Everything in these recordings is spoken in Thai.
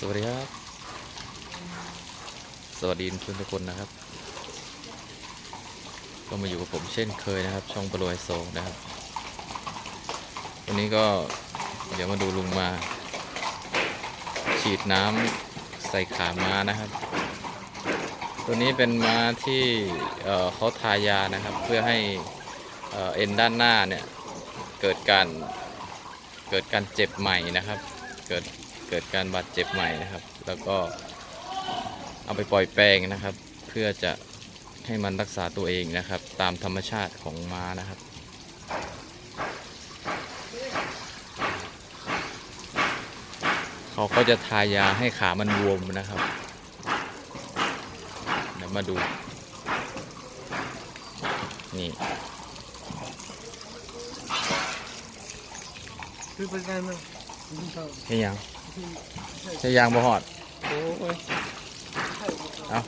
สวัสดีครับ สวัสดีเพื่อนทุกคนนะครับ ก็มาอยู่กับผมเช่นเคยนะครับ ช่องปรวยโซนะครับ วันนี้ก็เดี๋ยวมาดูลุงมา ฉีดน้ำใส่ขาม้านะครับ ตัวนี้เป็นม้าที่เอ่อเขาทายานะครับ เพื่อให้เอ่อเอ็นด้านหน้าเนี่ยเกิดการเกิดการเจ็บใหม่นะครับ เกิด เกิดการบาดเจ็บใหม่นะครับ แล้วก็เอาไปปล่อยแปลงนะครับ เพื่อจะให้มันรักษาตัวเองนะครับ ตามธรรมชาติของม้านะครับเขาก็จะทายาให้ขามันบวมนะครับ เดี๋ยวมาดู นี่คือเป็นไงมั้งคุณชอบใช่ยัง ใช่ยางบ่หอดเอา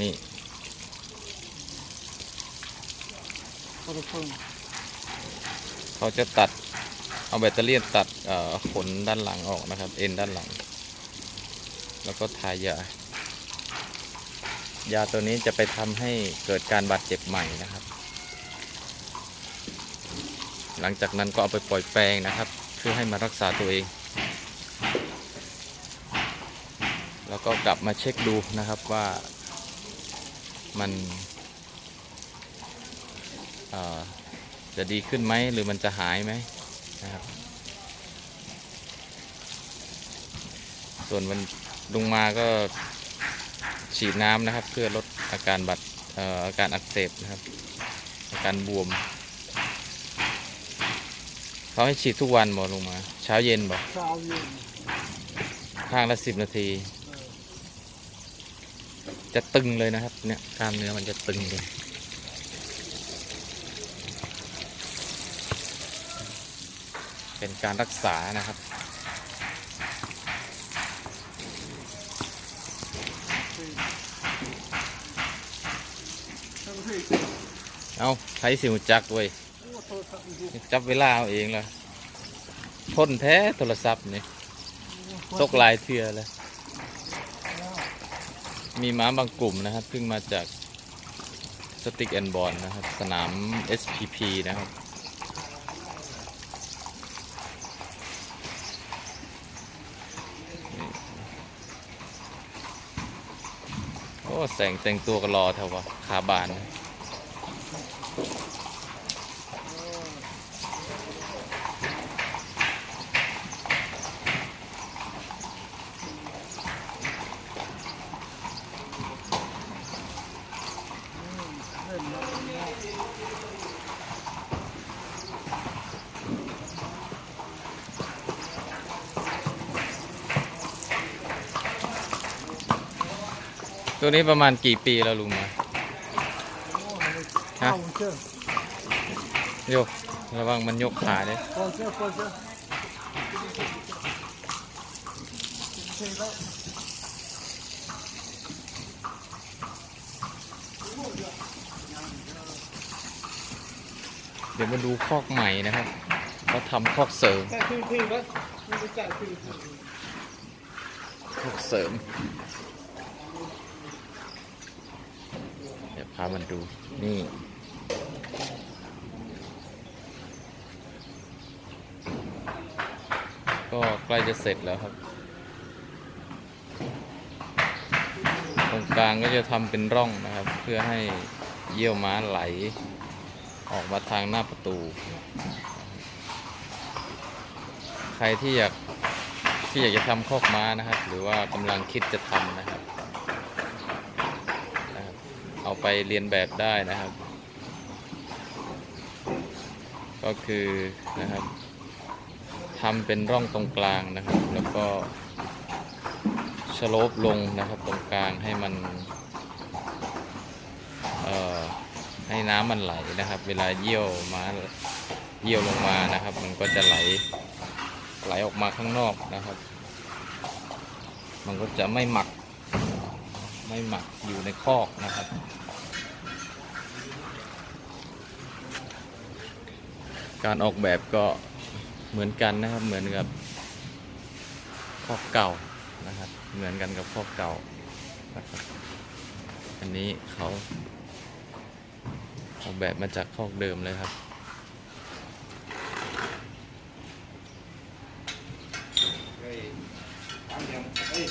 นี่เขาจะตัด เอาแบตเตอรี่ตัดขนด้านหลังออกนะครับ เอ็นด้านหลัง แล้วก็ทายา ยาตัวนี้จะไปทำให้เกิดการบาดเจ็บใหม่นะครับ หลังจากนั้นก็เอาไปปล่อยแปลงนะครับ เพื่อให้มารักษาตัวเอง แล้วก็กลับมาเช็คดูนะครับว่ามันจะดีขึ้นไหมหรือมันจะหายไหมนะครับ ส่วนมัน ลุงมาก็ฉีดน้ำนะครับ เพื่อลดอาการบาดเอ่ออาการอักเสบนะครับ อาการบวมเขาให้ฉีดทุกวันบ่ลุงมา เช้าเย็นบ่เช้าเย็นข้างละสิบนาที จะตึงเลยนะครับ เนี่ยกล้ามเนื้อมันจะตึงเลยเป็นการรักษานะครับ ทั้งที่ เอาใช้สิวจักรเว้ยโอ้โทรศัพท์อยู่จับเวลาเอาเองละทนแท้โทรศัพท์นี่ตกลายเทือเลย มีม้าบางกลุ่มนะครับเพิ่งมาจากสติกแอนบอลนะครับ สนาม SPP นะครับโอ้แสงแต่งตัวก็รอเถอะวะขาบานนะ ตัวนี้ประมาณกี่ปีแล้วลุงมา เข้าเชื่อโยกระวังมันยกขาเลยพอเชื่อพอเชื่อเชื่อแล้วเดี๋ยวมาดูคอกใหม่นะครับเขาทำคอกเสริมแต่ที่ที่แล้วไม่ได้จ่ายที่คอกเสริม เดี๋ยว พามันดูนี่ก็ใกล้จะเสร็จแล้วครับ ตรงกลางก็จะทำเป็นร่องนะครับ เพื่อให้เยี่ยวม้าไหล ออกมาทางหน้าประตู ใครที่อยากที่อยากจะทำคอกม้านะครับ หรือว่ากำลังคิดจะทำนะครับนะครับ เอาไปเรียนแบบได้นะครับ ก็คือนะครับทำเป็นร่องตรงกลางนะครับ แล้วก็ชโลปลงนะครับตรงกลางให้มันให้น้ำมันไหลนะครับ เวลาเยี่ยวมาเยี่ยวลงมานะครับ มันก็จะไหลไหลออกมาข้างนอกนะครับ มันก็จะไม่หมัก ไม่หมักอยู่ในคอกนะครับ การออกแบบก็เหมือนกันนะครับ เหมือนกับคอกเก่านะครับ เหมือนกันกับคอกเก่านะครับอันนี้เขาออกแบบมาจากคอกเดิมเลยครับ เฮ้ยตามยังเฮ้ย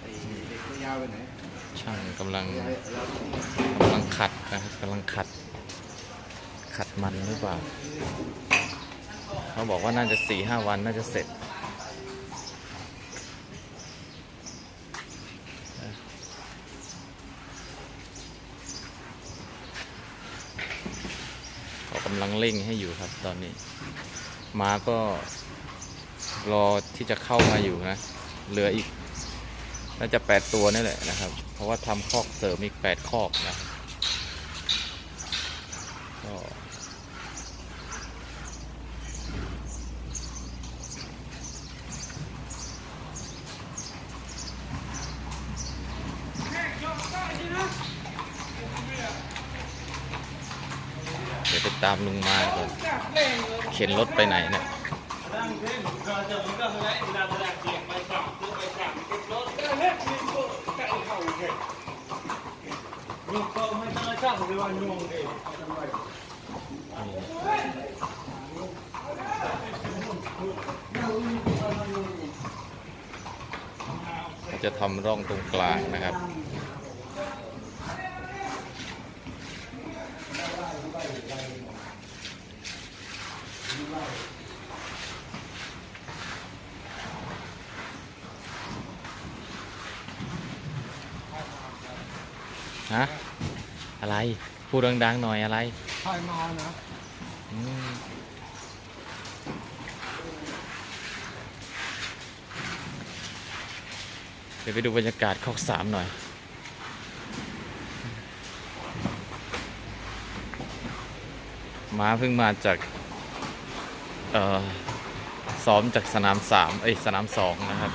ไอ้เด็กยาวไปไหน ช่าง กำลังกำลังขัดนะครับกำลังขัด ขัดมันหรือเปล่าเขาบอกว่าน่าจะสี่ห้าวันน่าจะเสร็จเขากำลังเร่งให้อยู่ครับตอนนี้ มาก็รอที่จะเข้ามาอยู่นะ เหลืออีก น่าจะแปดตัวนี่แหละนะครับ เพราะว่าทำคอกเสริมอีกแปดคอกนะก็เดี๋ยวไปตามลุงมาก่อนเข็นรถไปไหนเนี่ย จะทำร่องตรงกลางนะครับ ฮะอะไร พูดดังๆหน่อยอะไร Thôi mau nè. อืมเดี๋ยวไปดูบรรยากาศคอกสามหน่อยม้าเพิ่งมาจากเอ่อซ้อมจากสนามสามเอ้ยสนามสองนะครับ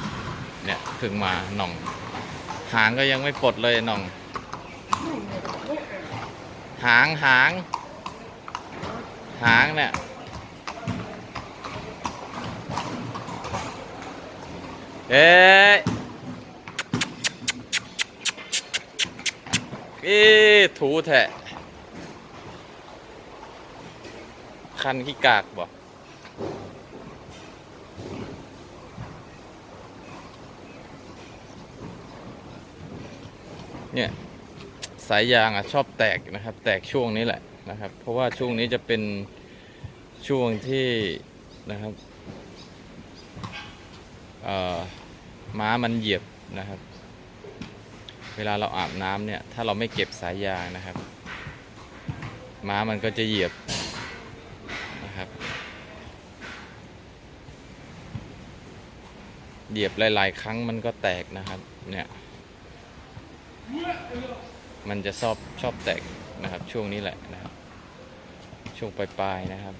เนี่ยเพิ่งมาหน่อง หางก็ยังไม่ปลดเลยหน่อง หางหาง หางเนี่ยเอ๊ะอีถูแทะคันขี้กากบ่เนี่ย สายยางอะชอบแตกนะครับ แตกช่วงนี้แหละนะครับ เพราะว่าช่วงนี้จะเป็นช่วงที่นะครับม้ามันเหยียบนะครับ เวลาเราอาบน้ำเนี่ยถ้าเราไม่เก็บสายยางนะครับ ม้ามันก็จะเหยียบนะครับ เหยียบหลาย ๆ ครั้งมันก็แตกนะครับเนี่ย มันจะชอบชอบแตกนะครับ ช่วงนี้แหละนะครับ ช่วงปลายๆนะครับ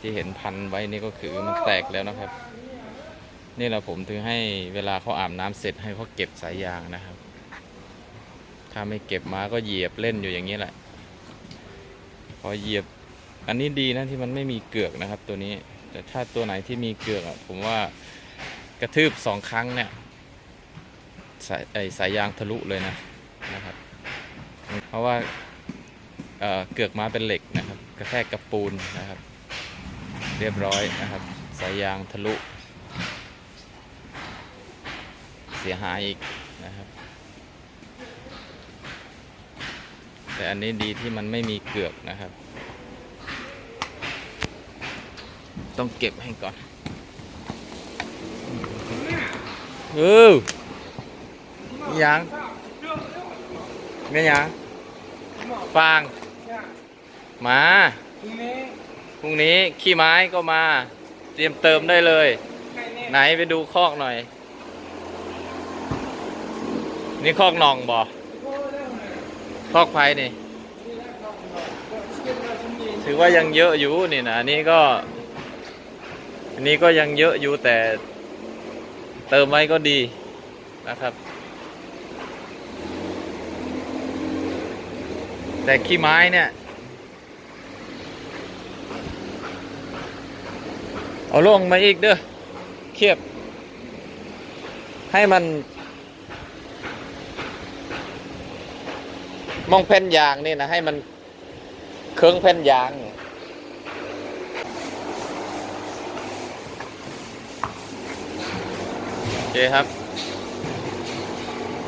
ที่เห็นพันไว้นี่ก็คือมันแตกแล้วนะครับ นี่แหละผมถึงให้เวลาเขาอาบน้ำเสร็จให้เขาเก็บสายยางนะครับ ถ้าไม่เก็บมาก็เหยียบเล่นอยู่อย่างนี้แหละ พอเหยียบอันนี้ดีนะที่มันไม่มีเกือกนะครับ ตัวนี้แต่ถ้าตัวไหนที่มีเกือกอะผมว่ากระทืบสองครั้งเนี่ย สายไอสายยางทะลุเลยนะนะครับ เพราะว่าเอ่อเกือกม้าเป็นเหล็กนะครับ กระแทกกับปูนนะครับ เรียบร้อยนะครับ สายยางทะลุ เสียหายอีกนะครับ แต่อันนี้ดีที่มันไม่มีเกือกนะครับ ต้องเก็บให้ก่อนเออ ยังไม่ยังฟาง มาพรุ่งนี้ขี้ไม้ก็มา เตรียมเติมได้เลย ไหนไปดูคอกหน่อย นี่คอกนองบ่คอกไผ่นี่ ถือว่ายังเยอะอยู่นี่นะอันนี้ก็ อันนี้ก็ยังเยอะอยู่แต่เติมไว้ก็ดีนะครับ แต่ขี้ไม้เนี่ย เอาลงมาอีกเด้อเคียบ ให้มัน มองแผ่นยางนี่นะ ให้มันเครื่องแผ่นยางโอเคครับ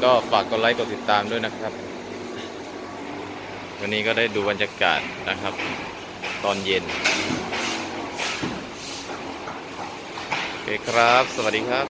ก็ฝากกดไลค์กดติดตามด้วยนะครับ วันนี้ก็ได้ดูบรรยากาศนะครับ ตอนเย็น โอเคครับ สวัสดีครับ